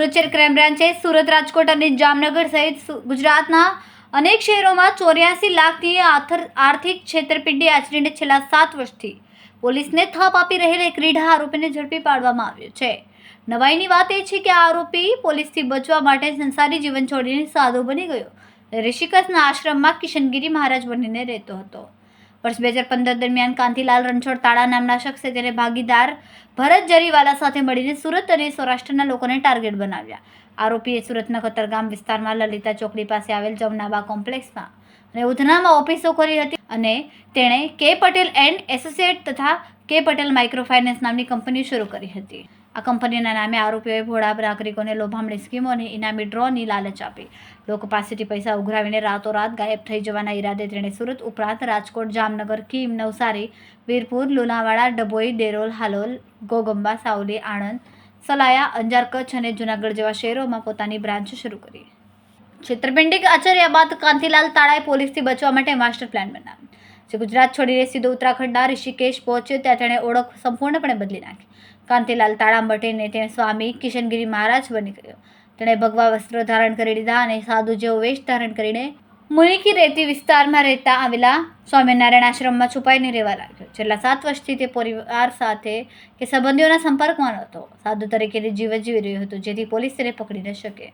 સુરત શહેર ક્રાઇમ બ્રાન્ચે સુરત રાજકોટ અને જામનગર સહિત ગુજરાતના અનેક શહેરોમાં ચોર્યાસી લાખની આર્થિક છેતરપિંડી આચરીને છેલ્લા સાત વર્ષથી પોલીસને થાપ આપી રહેલ એક રીઢા આરોપીને ઝડપી પાડવામાં આવ્યો છે. નવાઈની વાત એ છે કે આ આરોપી પોલીસથી બચવા માટે સંસારી જીવન છોડીને સાધુ બની ગયો. ઋષિકસના આશ્રમમાં કિશનગીરી મહારાજ બનીને રહેતો હતો. વર્ષ બે હજાર પંદર દરમિયાન કાંતિલાલ રણછોડ તાળા નામના શખ્સે તેને ભાગીદાર ભરત જરીવાલા સાથે મળીને સુરત અને સૌરાષ્ટ્રના લોકોને ટાર્ગેટ બનાવ્યા. આરોપીએ સુરતના કતરગામ વિસ્તારમાં લલિતા ચોકડી પાસે આવેલ જમનાબા કોમ્પ્લેક્સમાં અને ઉધનામાં ઓફિસો કરી હતી અને તેણે કે પટેલ એન્ડ એસોસિએટ તથા કે પટેલ માઇક્રો ફાઇનાન્સ નામની કંપની શરૂ કરી હતી. આ કંપનીના નામે આરોપીઓએ ભોળા નાગરિકોને લોભામણી સ્કીમો અને ઇનામી ડ્રોની લાલચ આપી. લોકો પાસેથી પૈસા ઉઘરાવીને રાતોરાત ગાયબ થઈ જવાના ઈરાદે તેણે સુરત ઉપરાંત રાજકોટ, જામનગર, કીમ, નવસારી, વીરપુર લુણાવાડા ડભોઈ, ડેરોલ, હાલોલ, ગોગંબા, સાવલી, આણંદ, સલાયા અંજાર કચ્છ અને જૂનાગઢ જેવા શહેરોમાં પોતાની બ્રાન્ચ શરૂ કરી. છેતરપિંડી આચર્યા બાદ કાંતિલાલ તાળાએ પોલીસથી બચવા માટે માસ્ટર પ્લાન બનાવ્યો. જે ગુજરાત છોડીને સીધો ઉત્તરાખંડના ઋષિકેશ પહોંચ્યો ત્યાં તેણે ઓળખ સંપૂર્ણપણે બદલી નાખી. કાંતિલાલ તાળા મટીને તેણે સ્વામી કિશનગીરી મહારાજ બની ગયો. તેણે ભગવા વસ્ત્રો ધારણ કરી લીધા અને સાધુ જેવો વેશ ધારણ કરીને મુનિકી રેતી વિસ્તારમાં રહેતા આવેલા સ્વામિનારાયણ આશ્રમમાં છુપાઈને રહેવા લાગ્યો. છેલ્લા સાત વર્ષથી તે પરિવાર સાથે કે સંબંધીઓના સંપર્કમાં નહોતો. સાધુ તરીકેની જીવન જીવી રહ્યો હતો, જેથી પોલીસ તેને પકડી ન શકે.